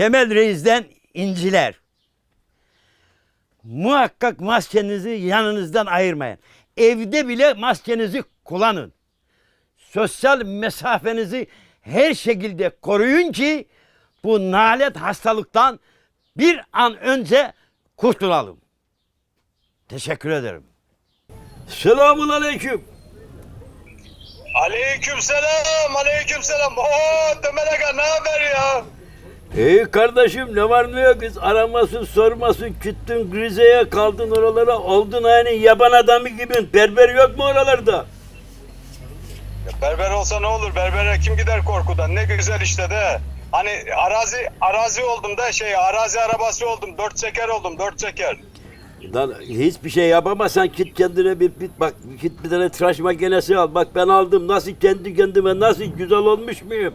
Temel Reis'den inciler. Muhakkak maskenizi yanınızdan ayırmayın. Evde bile maskenizi kullanın. Sosyal mesafenizi her şekilde koruyun ki bu nalet hastalıktan bir an önce kurtulalım. Teşekkür ederim. Selamun aleyküm. Aleykümselam, aleykümselam. Oo Temel Aga ne haber? İyi kardeşim ne var ne yok biz aramasın sormasın gittin Rize'ye kaldın oralara oldun hani yaban adamı gibi berber yok mu oralarda? Ya berber olsa ne olur? Berbere kim gider korkudan? Ne güzel işte de. Hani arazi arazi oldum da şey arazi arabası oldum. Dört çeker oldum, dört çeker. Lan hiçbir şey yapamazsan git kendine bir, bir bak git bir tane tıraş makinesi al bak ben aldım nasıl kendi kendime nasıl güzel olmuş muyum?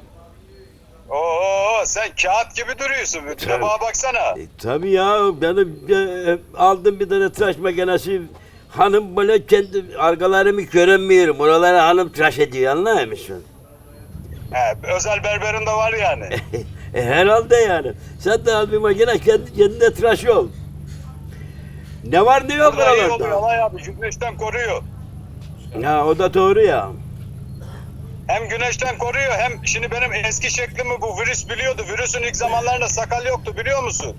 Oo sen kağıt gibi duruyorsun. Bir bana baksana. E, tabii ya benim e, aldım bir tane tıraş makinesi hanım böyle kendi arkalarımı göremiyorum oraları hanım tıraş ediyor anlar mısın? He, özel berberin de var yani. E, herhalde yani. Sen de al bir makine kendi kendine tıraş ol. Ne var ne yok Burada iyi oluyor oralarda? olay abi. Güneşten koruyor. Ya o da doğru ya. Hem güneşten koruyor hem şimdi benim eski şeklimi bu virüs biliyordu. Virüsün ilk zamanlarında sakal yoktu biliyor musun?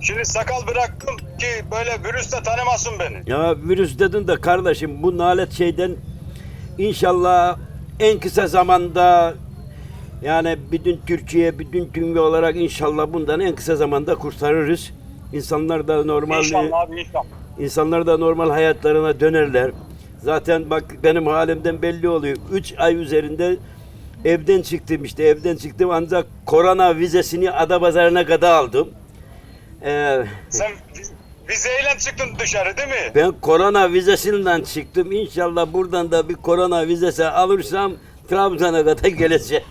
Şimdi sakal bıraktım ki böyle virüs de tanımasın beni. Ya virüs dedin de kardeşim bu nalet şeyden inşallah en kısa zamanda yani bütün Türkiye, bütün dünya olarak inşallah bundan en kısa zamanda kurtarırız. İnsanlar da normal İnşallah abi inşallah. İnsanlar da normal hayatlarına dönerler. Zaten bak benim halimden belli oluyor. 3 ay üzerinde evden çıktım işte evden çıktım ancak korona vizesini Adapazarı'na kadar aldım. Ee, Sen vizeyle çıktın dışarı değil mi? ben korona vizesinden çıktım. İnşallah buradan da bir korona vizesi alırsam Trabzon'a kadar geleceğim.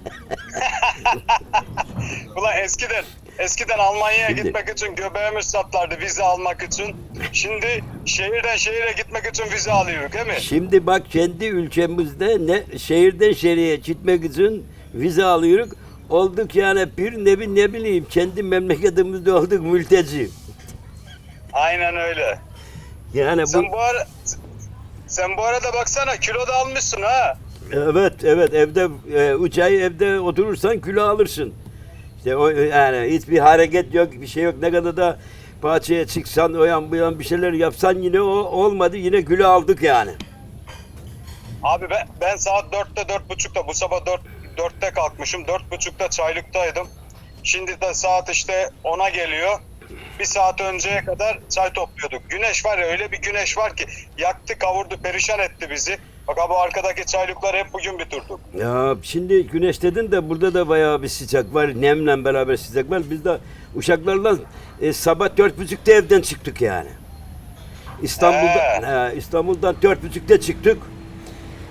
Ulan eskiden eskiden Almanya'ya gitmek için göbeğimiz satlardı vize almak için. Şimdi şehirden şehire gitmek için vize alıyoruz değil mi? Şimdi bak kendi ülkemizde ne şehirden şehire gitmek için vize alıyoruz. Olduk yani bir nevi ne bileyim kendi memleketimizde olduk mülteci. Aynen öyle. Yani bu Sen bu ara sen bu arada baksana kilo da almışsın ha. evet evet evde e, üç ay evde oturursan kilo alırsın. İşte o yani hiçbir hareket yok bir şey yok ne kadar da bahçeye çıksan o yan bu yan bir şeyler yapsan yine o olmadı yine kilo aldık yani. Abi ben, ben saat dörtte dört buçukta bu sabah dört, dörtte kalkmışım. Dört buçukta çaylıktaydım. Şimdi de saat işte ona geliyor. Bir saat önceye kadar çay topluyorduk. Güneş var ya öyle bir güneş var ki yaktı kavurdu perişan etti bizi. Bak abi arkadaki çaylıkları hep bugün bitirdik. Ya şimdi güneş dedin de burada da bayağı bir sıcak var. Nemle beraber sıcak var. Biz de uşaklarla e, sabah dört buçukta evden çıktık yani. İstanbul'da, he, İstanbul'dan dört buçukta çıktık.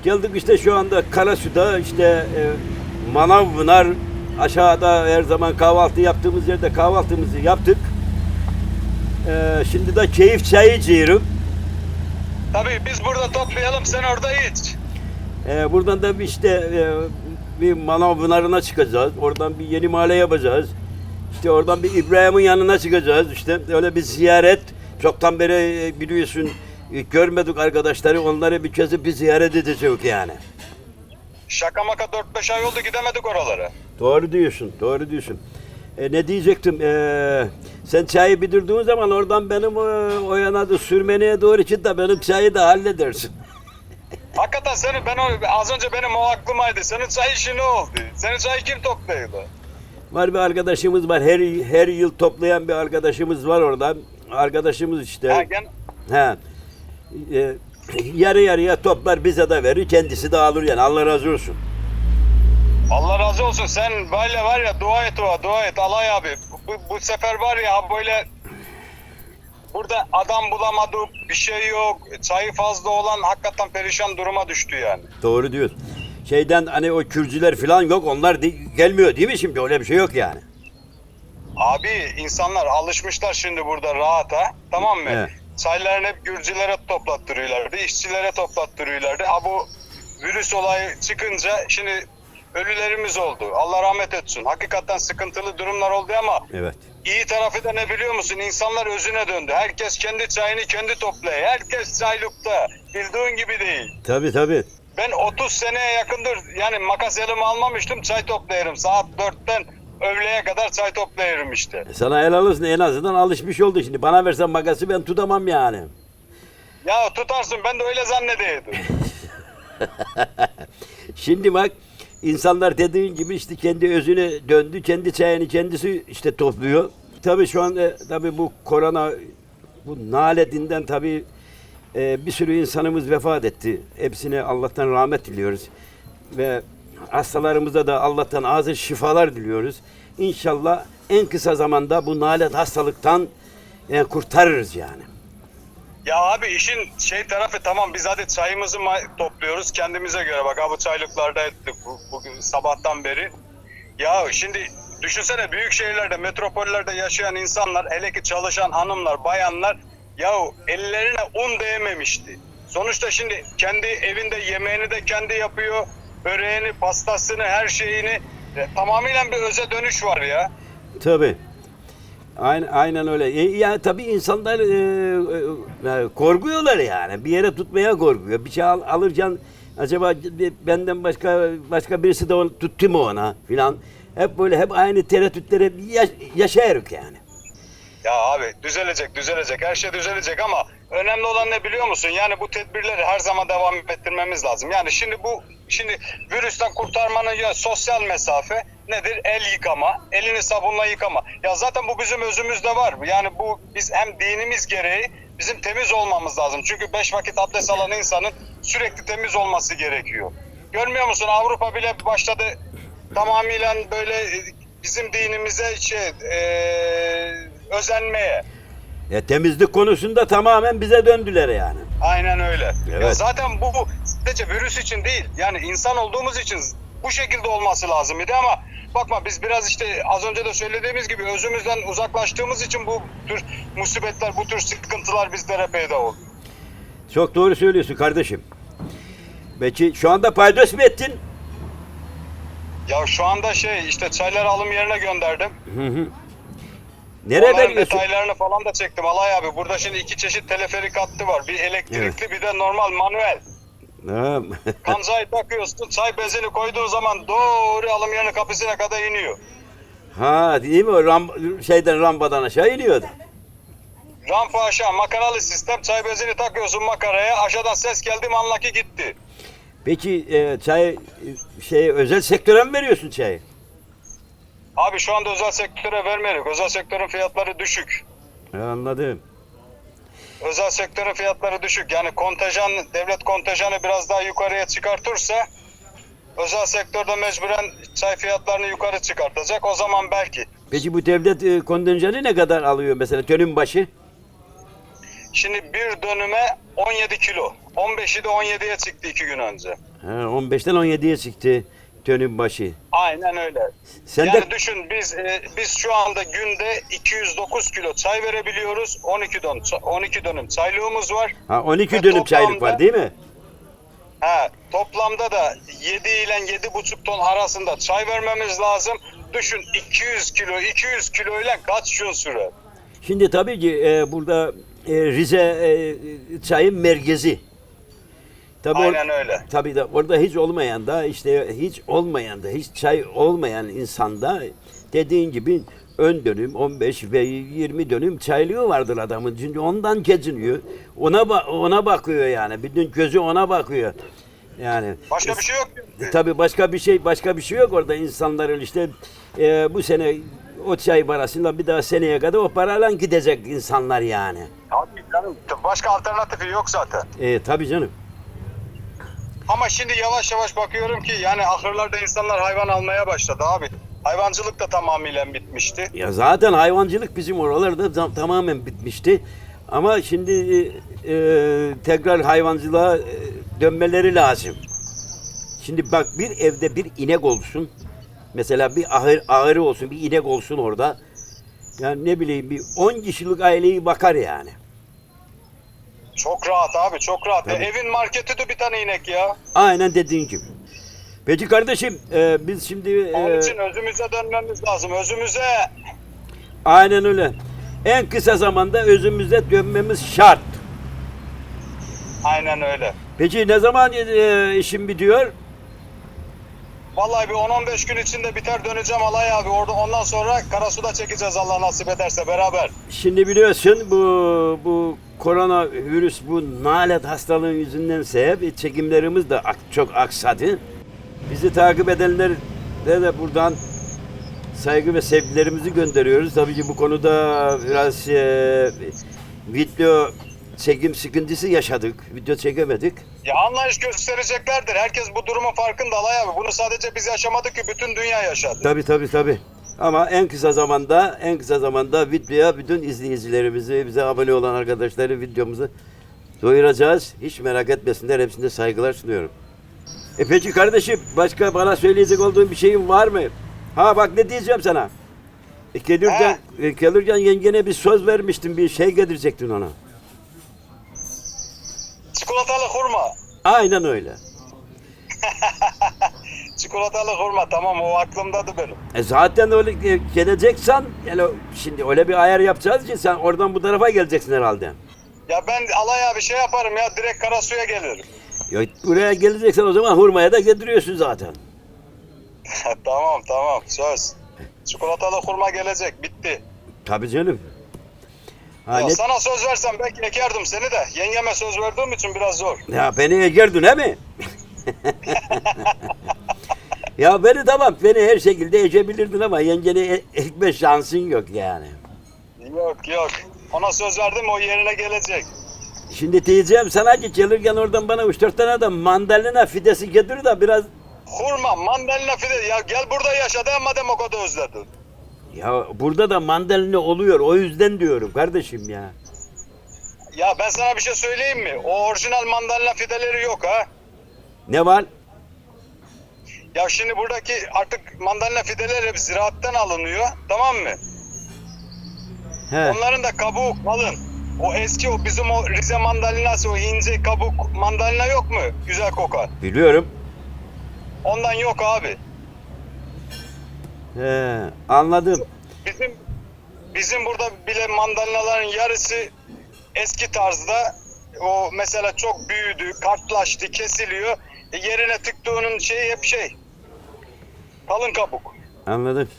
Geldik işte şu anda Karasu'da işte e, Manavpınar aşağıda her zaman kahvaltı yaptığımız yerde kahvaltımızı yaptık. E, şimdi de keyif çayı içiyorum. Tabii biz burada toplayalım sen orada iç. Ee, buradan da bir işte e, bir manav pınarına çıkacağız. Oradan bir yeni mahalle yapacağız. İşte oradan bir İbrahim'in yanına çıkacağız. İşte öyle bir ziyaret. Çoktan beri e, biliyorsun e, görmedik arkadaşları. Onları bir kez bir ziyaret edeceğiz yani. Şaka maka 4-5 ay oldu gidemedik oralara. Doğru diyorsun, doğru diyorsun. E, ne diyecektim? E, sen çayı bitirdiğin zaman oradan benim o, o yana da sürmeneye doğru git de benim çayı da halledersin. Hakikaten senin ben az önce benim o aklımaydı. Senin çay işi ne oldu? Senin çayı kim toplaydı? Var bir arkadaşımız var. Her her yıl toplayan bir arkadaşımız var oradan. Arkadaşımız işte. Ha, He. E, yarı yarıya toplar bize de verir. Kendisi de alır yani. Allah razı olsun. Allah razı olsun. Sen böyle var ya dua et o dua et Alay abi. Bu, bu sefer var ya böyle burada adam bulamadık bir şey yok. Çayı fazla olan hakikaten perişan duruma düştü yani. Doğru diyorsun. Şeyden hani o Kürcüler falan yok. Onlar de- gelmiyor değil mi şimdi? Öyle bir şey yok yani. Abi insanlar alışmışlar şimdi burada rahata. Tamam mı? Evet. Çaylarını hep Gürcülere toplattırıyorlardı. işçilere toplattırıyorlardı. Ha bu virüs olayı çıkınca şimdi ölülerimiz oldu. Allah rahmet etsin. Hakikaten sıkıntılı durumlar oldu ama Evet. iyi tarafı da ne biliyor musun? İnsanlar özüne döndü. Herkes kendi çayını kendi topluyor. Herkes çaylıkta. Bildiğin gibi değil. Tabii tabii. Ben 30 seneye yakındır yani makas elime almamıştım çay toplayırım. Saat 4'ten öğleye kadar çay toplayırım işte. Sana helal olsun en azından alışmış oldu şimdi. Bana versen makası ben tutamam yani. Ya tutarsın ben de öyle zannediyordum. Şimdi bak insanlar dediğin gibi işte kendi özüne döndü. Kendi çayını kendisi işte topluyor. Tabii şu anda tabii bu korona bu naletinden tabii e, bir sürü insanımız vefat etti. Hepsine Allah'tan rahmet diliyoruz. Ve hastalarımıza da Allah'tan acil şifalar diliyoruz. İnşallah en kısa zamanda bu nalet hastalıktan e, kurtarırız yani. Ya abi işin şey tarafı tamam biz hadi çayımızı topluyoruz kendimize göre bak abi çaylıklarda ettik bu, bugün sabahtan beri. Ya şimdi düşünsene büyük şehirlerde metropollerde yaşayan insanlar hele ki çalışan hanımlar bayanlar ya ellerine un değmemişti. Sonuçta şimdi kendi evinde yemeğini de kendi yapıyor. Böreğini, pastasını, her şeyini e, tamamıyla bir öze dönüş var ya. Tabii. Aynen, aynen öyle. E, yani tabii insanlar e, e, korkuyorlar yani. Bir yere tutmaya korkuyor. Bir şey al, alırken acaba benden başka başka birisi de onu tuttu mu ona filan. Hep böyle hep aynı tereddütlere yaş, yaşayırık yani. Ya abi düzelecek düzelecek her şey düzelecek ama önemli olan ne biliyor musun? Yani bu tedbirleri her zaman devam ettirmemiz lazım. Yani şimdi bu şimdi virüsten kurtarmanın ya sosyal mesafe nedir? El yıkama, elini sabunla yıkama. Ya zaten bu bizim özümüzde var. Yani bu biz hem dinimiz gereği bizim temiz olmamız lazım. Çünkü beş vakit abdest alan insanın sürekli temiz olması gerekiyor. Görmüyor musun? Avrupa bile başladı tamamıyla böyle bizim dinimize şey e, özenmeye. Ya temizlik konusunda tamamen bize döndüler yani. Aynen öyle. Evet. Ya zaten bu sadece virüs için değil. Yani insan olduğumuz için bu şekilde olması lazım idi ama bakma biz biraz işte az önce de söylediğimiz gibi özümüzden uzaklaştığımız için bu tür musibetler, bu tür sıkıntılar bizlere peyda oldu. Çok doğru söylüyorsun kardeşim. Peki şu anda paydos mu ettin? Ya şu anda şey işte çayları alım yerine gönderdim. Hı hı. Nereye Onların veriyorsun? detaylarını falan da çektim Alay abi. Burada şimdi iki çeşit teleferik hattı var. Bir elektrikli bir de normal manuel. Ha, takıyorsun, çay bezini koyduğun zaman doğru alım yerine kapısına kadar iniyor. ha değil mi? Ram, şeyden rambadan aşağı iniyordu. Rampa aşağı makaralı sistem. Çay bezini takıyorsun makaraya. Aşağıdan ses geldi mi anla ki gitti. Peki e, çay e, şey özel sektöre mi veriyorsun çayı? Abi şu anda özel sektöre vermiyoruz. Özel sektörün fiyatları düşük. Ha, anladım. Özel sektörün fiyatları düşük. Yani kontenjan, devlet kontenjanı biraz daha yukarıya çıkartırsa özel sektörde mecburen çay fiyatlarını yukarı çıkartacak. O zaman belki. Peki bu devlet e, kontenjanı ne kadar alıyor mesela dönüm başı? Şimdi bir dönüme 17 kilo. 15'i de 17'ye çıktı iki gün önce. Ha, 15'ten 17'ye çıktı dönüm başı. Aynen öyle. Sen yani de düşün biz e, biz şu anda günde 209 kilo çay verebiliyoruz. 12 dönüm 12 dönüm çaylığımız var. ha, 12 Ve dönüm çaylık var toplamda- değil mi? Ha, toplamda da 7 ile 7,5 ton arasında çay vermemiz lazım. Düşün 200 kilo 200 kilo ile kaç gün sürer? Şimdi tabii ki e, burada e, Rize e, çayın merkezi. Tabii or- Aynen öyle. Tabii de orada hiç olmayan da işte hiç olmayan da hiç çay olmayan insanda dediğin gibi ön dönüm 15 ve 20 dönüm çaylığı vardır adamın. Çünkü ondan geçiniyor. Ona ba- ona bakıyor yani. Bütün gözü ona bakıyor. Yani Başka bir şey yok. e, Tabii başka bir şey başka bir şey yok orada insanların işte e, bu sene o çay parasıyla bir daha seneye kadar o parayla gidecek insanlar yani. Abi canım, başka alternatifi yok zaten. E, tabii canım. Ama şimdi yavaş yavaş bakıyorum ki yani ahırlarda insanlar hayvan almaya başladı abi. Hayvancılık da tamamıyla bitmişti. Ya zaten hayvancılık bizim oralarda tam- tamamen bitmişti. Ama şimdi e, e, tekrar hayvancılığa e, dönmeleri lazım. Şimdi bak bir evde bir inek olsun. Mesela bir ahır ahırı olsun, bir inek olsun orada. Yani ne bileyim bir 10 kişilik aileyi bakar yani. Çok rahat abi çok rahat. E, evin marketi de bir tane inek ya. Aynen dediğin gibi. Peki kardeşim e, biz şimdi Onun e, için özümüze dönmemiz lazım. Özümüze. aynen öyle. En kısa zamanda özümüze dönmemiz şart. Aynen öyle. Peki ne zaman e, işin bitiyor? Vallahi bir 10-15 gün içinde biter döneceğim Alay abi. Orada ondan sonra Karasu'da çekeceğiz Allah nasip ederse beraber. Şimdi biliyorsun bu bu korona virüs bu nalet hastalığın yüzünden sebep çekimlerimiz de çok aksadı. Bizi takip edenler de, de buradan saygı ve sevgilerimizi gönderiyoruz. Tabii ki bu konuda biraz e, video çekim sıkıntısı yaşadık. Video çekemedik. Ya anlayış göstereceklerdir. Herkes bu durumun farkında Alay abi. Bunu sadece biz yaşamadık ki bütün dünya yaşadı. Tabii tabii tabii. Ama en kısa zamanda en kısa zamanda videoya bütün izleyicilerimizi, bize abone olan arkadaşları videomuzu duyuracağız. Hiç merak etmesinler. Hepsine saygılar sunuyorum. E peki kardeşim başka bana söyleyecek olduğun bir şeyin var mı? Ha bak ne diyeceğim sana. E, gelirken, e, gelirken yengene bir söz vermiştin. Bir şey getirecektin ona. Çikolatalı hurma. Aynen öyle. Çikolatalı hurma tamam o aklımdadı benim. E zaten öyle e, geleceksen yani şimdi öyle bir ayar yapacağız ki sen oradan bu tarafa geleceksin herhalde. Ya ben Alay abi şey yaparım ya direkt Karasu'ya gelirim. Ya buraya geleceksen o zaman hurmaya da getiriyorsun zaten. tamam tamam söz. Çikolatalı hurma gelecek bitti. Tabii canım. Ha, Ya ne- sana söz versem belki ekerdim seni de. Yengeme söz verdiğim için biraz zor. ya beni egerdin he mi? ya beni tamam beni her şekilde ekebilirdin ama yengeni e- ekme şansın yok yani. Yok yok. Ona söz verdim o yerine gelecek. Şimdi diyeceğim sana ki gelirken oradan bana 3-4 tane de mandalina fidesi getir de biraz Hurma, mandalina fide. Ya gel burada yaşa de madem o kadar özledin. Ya burada da mandalina oluyor o yüzden diyorum kardeşim ya. Ya ben sana bir şey söyleyeyim mi? O orijinal mandalina fideleri yok ha. Ne var? Ya şimdi buradaki artık mandalina fideleri hep ziraatten alınıyor. Tamam mı? He. Onların da kabuğu kalın. O eski o bizim o Rize mandalinası o ince kabuk mandalina yok mu? Güzel kokar. Biliyorum. Ondan yok abi. He, anladım. Bizim bizim burada bile mandalinaların yarısı eski tarzda o mesela çok büyüdü, kartlaştı, kesiliyor. E, yerine tıktığının şeyi hep şey. Kalın kabuk. Anladım.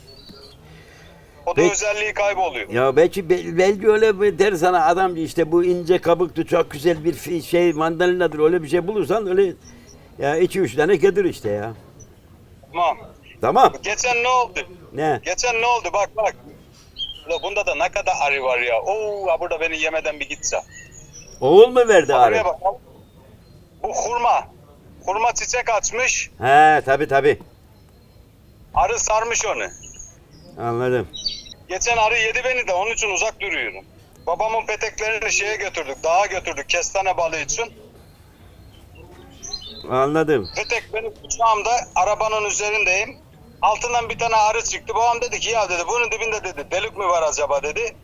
O da Peki. özelliği kayboluyor. Ya belki bel- belki öyle bir der sana adam işte bu ince kabuklu çok güzel bir fi- şey mandalinadır öyle bir şey bulursan öyle ya iki üç tane getir işte ya. Tamam. Tamam. Geçen ne oldu? Ne? Geçen ne oldu? Bak bak. Ula bunda da ne kadar arı var ya. Oo ha burada beni yemeden bir gitse. Oğul mu verdi arı? Bak. Bu hurma. Hurma çiçek açmış. He tabi tabi. Arı sarmış onu. Anladım. Geçen arı yedi beni de onun için uzak duruyorum. Babamın peteklerini şeye götürdük, dağa götürdük kestane balığı için. Anladım. Petek benim kucağımda arabanın üzerindeyim. Altından bir tane arı çıktı. Babam dedi ki ya dedi bunun dibinde dedi delik mi var acaba dedi.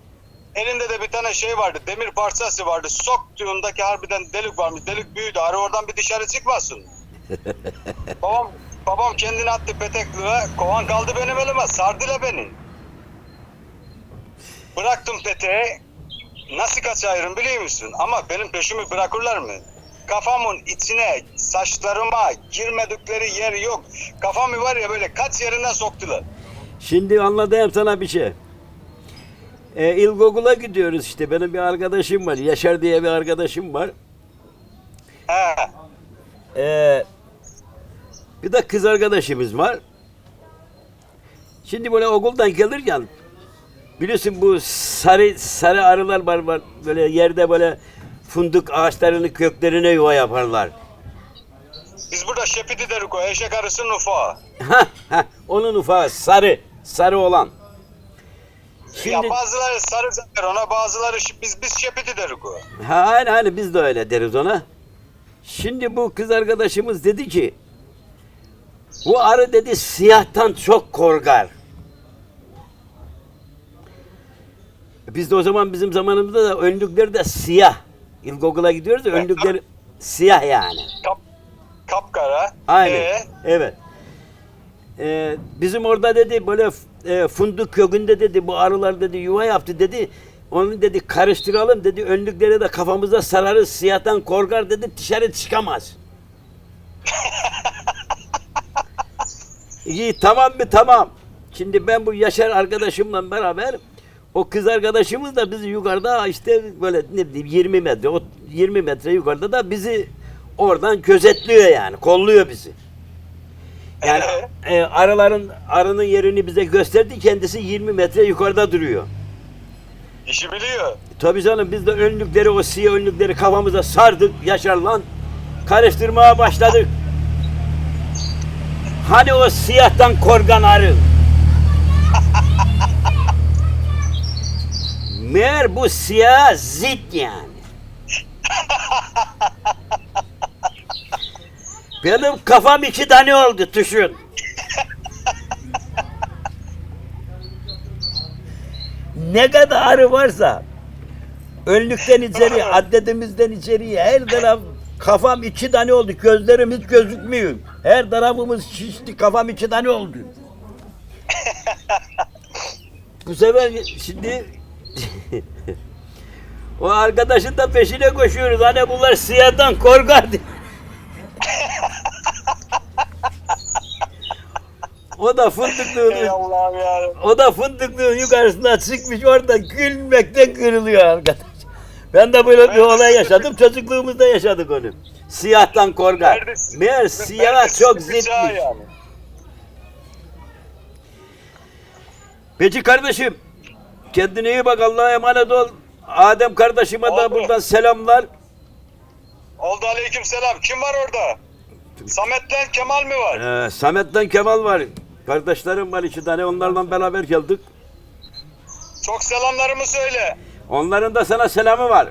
Elinde de bir tane şey vardı demir parçası vardı. Soktuğundaki harbiden delik varmış. Delik büyüdü. Arı oradan bir dışarı çıkmasın. babam babam kendini attı petekliğe. Kovan kaldı benim elime. Sardılar beni. Bıraktım peteği. Nasıl kaçayırım biliyor musun? Ama benim peşimi bırakırlar mı? Kafamın içine, saçlarıma girmedikleri yer yok. Kafamı var ya böyle kaç yerinden soktular. Şimdi anladım sana bir şey. E, ilkokula gidiyoruz işte. Benim bir arkadaşım var. Yaşar diye bir arkadaşım var. He. Ee, bir de kız arkadaşımız var. Şimdi böyle okuldan gelirken biliyorsun bu sarı sarı arılar var, var böyle yerde böyle fındık ağaçlarının köklerine yuva yaparlar. Biz burada şepidi derik o eşek arısının ufağı. Onun ufağı sarı, sarı olan. Şimdi, Ya bazıları sarı der ona bazıları şi- biz biz şepidi derik o. ha, aynı, aynı biz de öyle deriz ona. Şimdi bu kız arkadaşımız dedi ki bu arı dedi siyahtan çok korkar. Biz de o zaman bizim zamanımızda da önlükleri de siyah. İlkokula gidiyoruz da önlükleri siyah yani. Kap kapkara. Aynen. Ee, Evet. e, bizim orada dedi böyle e, fındık kökünde dedi bu arılar dedi yuva yaptı dedi. Onu dedi karıştıralım dedi. Önlükleri de kafamıza sararız. Siyahtan korkar dedi. Dışarı çıkamaz. İyi tamam mı tamam. Şimdi ben bu Yaşar arkadaşımla beraber o kız arkadaşımız da bizi yukarıda işte böyle ne bileyim 20 metre o 20 metre yukarıda da bizi oradan gözetliyor yani kolluyor bizi. Yani e, arıların arının yerini bize gösterdi kendisi 20 metre yukarıda duruyor. İşi biliyor. Tabii canım biz de önlükleri o siyah önlükleri kafamıza sardık Yaşar'la karıştırmaya başladık. Hani o siyahtan korkan arı? Meğer bu siyah zit yani. Benim kafam iki tane oldu düşün. ne kadar arı varsa önlükten içeri, addetimizden içeriye her taraf kafam iki tane oldu. Gözlerim hiç gözükmüyor. Her tarafımız şişti. Kafam iki tane oldu. Bu sefer şimdi o arkadaşın da peşine koşuyoruz. Hani bunlar siyahtan korkar diye. o da ya. o da fındıklığın yukarısına çıkmış orada gülmekten kırılıyor arkadaş. Ben de böyle bir olay yaşadım. Çocukluğumuzda yaşadık onu. Siyahtan korkar. Neredesin? Meğer siyaha çok zitmiş. yani. Peki kardeşim kendine iyi bak Allah'a emanet ol. Adem kardeşime de Oldu. buradan selamlar. Oldu aleyküm selam. Kim var orada? Samet'le Kemal mi var? Ee, Samet'ten Kemal var. Kardeşlerim var iki tane onlarla beraber geldik. Çok selamlarımı söyle. Onların da sana selamı var.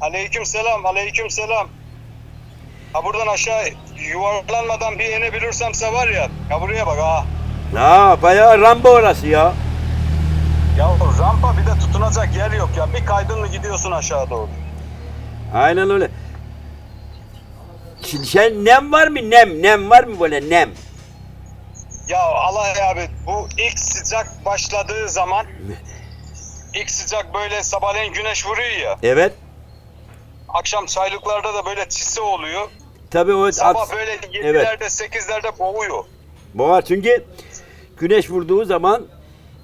Aleyküm selam, aleyküm selam. Ha buradan aşağı yuvarlanmadan bir inebilirsem var ya. Ya buraya bak ha. Ya bayağı Rambo orası ya. Ya rampa bir de tutunacak yer yok ya. Bir kaydın mı gidiyorsun aşağı doğru. Aynen öyle. Şimdi sen nem var mı nem? Nem var mı böyle nem? Ya Allah abi bu ilk sıcak başladığı zaman ilk sıcak böyle sabahleyin güneş vuruyor ya. Evet. Akşam çaylıklarda da böyle çisi oluyor. Tabii o Sabah böyle Evet. 7'lerde 8'lerde boğuyor. Boğa çünkü güneş vurduğu zaman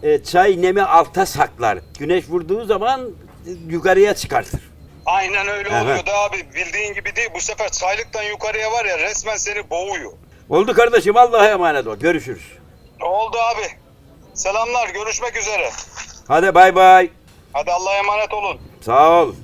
e, çay nemi alta saklar. Güneş vurduğu zaman e, yukarıya çıkartır. Aynen öyle Evet. oluyor da abi bildiğin gibi değil. Bu sefer çaylıktan yukarıya var ya resmen seni boğuyor. Oldu kardeşim Allah'a emanet ol. Görüşürüz. Oldu abi. Selamlar görüşmek üzere. Hadi bay bay. Hadi Allah'a emanet olun. Sağ ol.